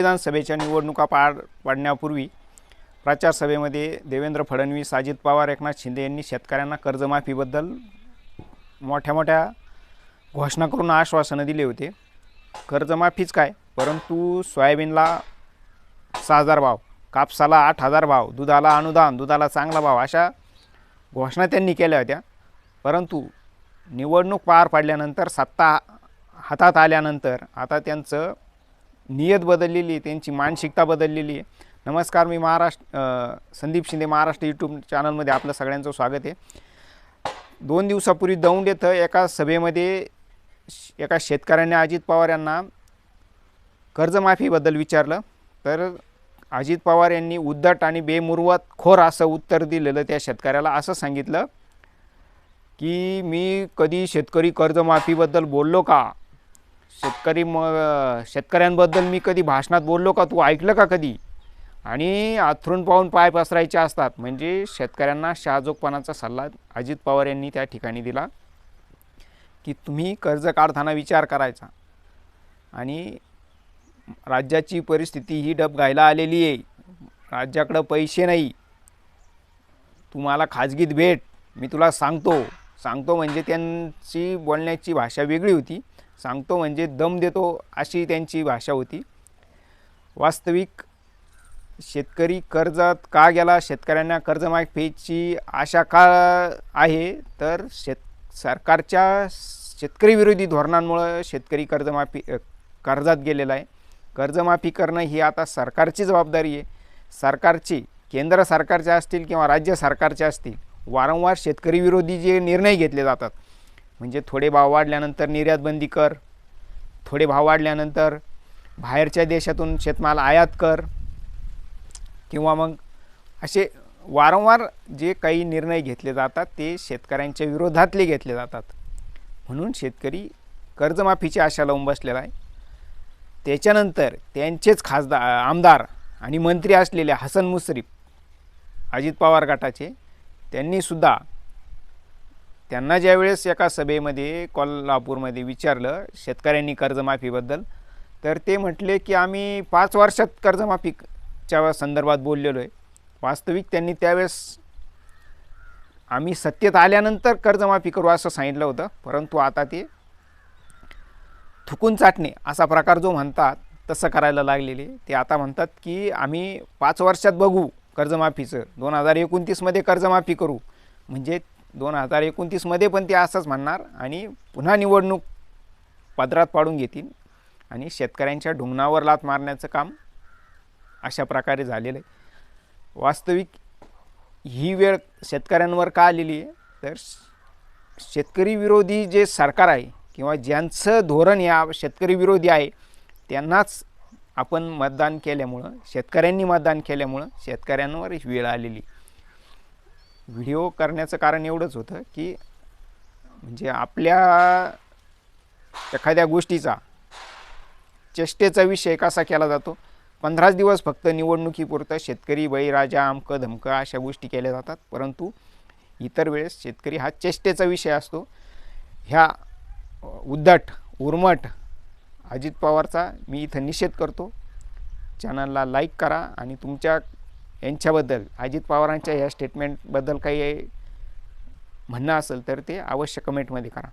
विधानसभेच्या निवडणुका पार पाडण्यापूर्वी प्रचारसभेमध्ये देवेंद्र फडणवीस अजित पवार एकनाथ शिंदे यांनी शेतकऱ्यांना कर्जमाफीबद्दल मोठ्या मोठ्या घोषणा करून आश्वासनं दिले होते. कर्जमाफीच काय? परंतु सोयाबीनला सहा हजार भाव कापसाला आठ हजार भाव दुधाला अनुदान दुधाला चांगला भाव अशा घोषणा त्यांनी केल्या होत्या. परंतु निवडणूक पार पाडल्यानंतर सत्ता हातात आल्यानंतर आता त्यांचं नियत बदललेली आहे त्यांची मानसिकता बदललेली आहे. नमस्कार मी महाराष्ट्र संदीप शिंदे महाराष्ट्र यूट्यूब चॅनलमध्ये आपलं सगळ्यांचं स्वागत आहे. दोन दिवसापूर्वी दौंड येथं एका सभेमध्ये एका शेतकऱ्याने अजित पवार यांना कर्जमाफीबद्दल विचारलं. तर अजित पवार यांनी उद्धट आणि बेमुरवत खोर असं उत्तर दिलेलं त्या शेतकऱ्याला असं सांगितलं की मी कधी शेतकरी कर्जमाफीबद्दल बोललो का? शेतकरी म शेतकऱ्यांबद्दल मी कधी भाषणात बोललो का? तू ऐकलं का कधी? आणि आथरून पाहून पाय पसरायचे असतात. म्हणजे शेतकऱ्यांना शहाजोगपणाचा सल्ला अजित पवार यांनी त्या ठिकाणी दिला की तुम्ही कर्ज काढताना विचार करायचा. आणि राज्याची परिस्थिती ही डब घायला आलेली आहे. राज्याकडं पैसे नाही. तुम्हाला खाजगीत भेट. मी तुला सांगतो. सांगतो म्हणजे त्यांची बोलण्याची भाषा वेगळी होती. सांगतो म्हणजे दम देतो अशी त्यांची भाषा होती. वास्तविक शेतकरी कर्जात का गेला? शेतकऱ्यांना कर्जमाफीची आशा का आहे? तर शेत सरकारच्या शेतकरी विरोधी धोरणांमुळं शेतकरी कर्जमाफी कर्जात गेलेला आहे. कर्जमाफी करणं ही आता सरकारची जबाबदारी आहे. सरकारची केंद्र सरकारच्या असतील किंवा राज्य सरकारच्या असतील वारंवार शेतकरी विरोधी जे निर्णय घेतले जातात म्हणजे थोडे भाव वाढल्यानंतर निर्यात बंदी कर. थोडे भाव वाढल्यानंतर बाहेरच्या देशातून शेतमाल आयात कर. किंवा मग असे वारंवार जे काही निर्णय घेतले जातात ते शेतकऱ्यांच्या विरोधातले घेतले जातात. म्हणून शेतकरी कर्जमाफीची आशा लावून बसलेला आहे. त्याच्यानंतर त्यांचेच खासदार आमदार आणि मंत्री असलेले हसन मुश्रीफ अजित पवार गटाचे त्यांनीसुद्धा त्यांना ज्यावेळेस एका सभेमध्ये कोल्हापूरमध्ये विचारलं शेतकऱ्यांनी कर्जमाफीबद्दल तर ते म्हटले की आम्ही पाच वर्षात कर्जमाफीच्या संदर्भात बोललेलो आहे. वास्तविक त्यांनी त्यावेळेस आम्ही सत्तेत आल्यानंतर कर्जमाफी करू असं सांगितलं होतं परंतु आता ते थुकून चाटणे असा प्रकार जो म्हणतात तसं करायला लागलेले. ते आता म्हणतात की आम्ही पाच वर्षात बघू कर्जमाफीचं. दोन हजार एकोणतीसमध्ये कर्जमाफी करू. म्हणजे दोन हजार एकोणतीसमध्ये पण ते असंच म्हणणार. आणि पुन्हा निवडणूक पदरात पाडून घेतील. आणि शेतकऱ्यांच्या ढुंगणावर लात मारण्याचं काम अशा प्रकारे झालेलं आहे. वास्तविक ही वेळ शेतकऱ्यांवर का आलेली आहे? तर शेतकरी विरोधी जे सरकार आहे किंवा ज्यांचं धोरण या शेतकरी विरोधी आहे त्यांनाच आपण मतदान केल्यामुळं शेतकऱ्यांनी मतदान केल्यामुळं शेतकऱ्यांवर वेळ आलेली व्हिडिओ करण्याचं कारण एवढंच होतं की म्हणजे आपल्या एखाद्या गोष्टीचा चेष्टेचा विषय कसा केला जातो? पंधराच दिवस फक्त निवडणुकीपुरतं शेतकरी बळीराजा अमकं धमकं अशा गोष्टी केल्या जातात. परंतु इतर वेळेस शेतकरी हा चेष्टेचा विषय असतो. ह्या उद्धट उर्मट अजित पवारचा मी इथं निषेध करतो. चॅनलला लाईक करा आणि तुमच्या यांच्याबद्दल अजित पवारांच्या ह्या स्टेटमेंटबद्दल काही म्हणणं असेल तर ते अवश्य कमेंटमध्ये करा.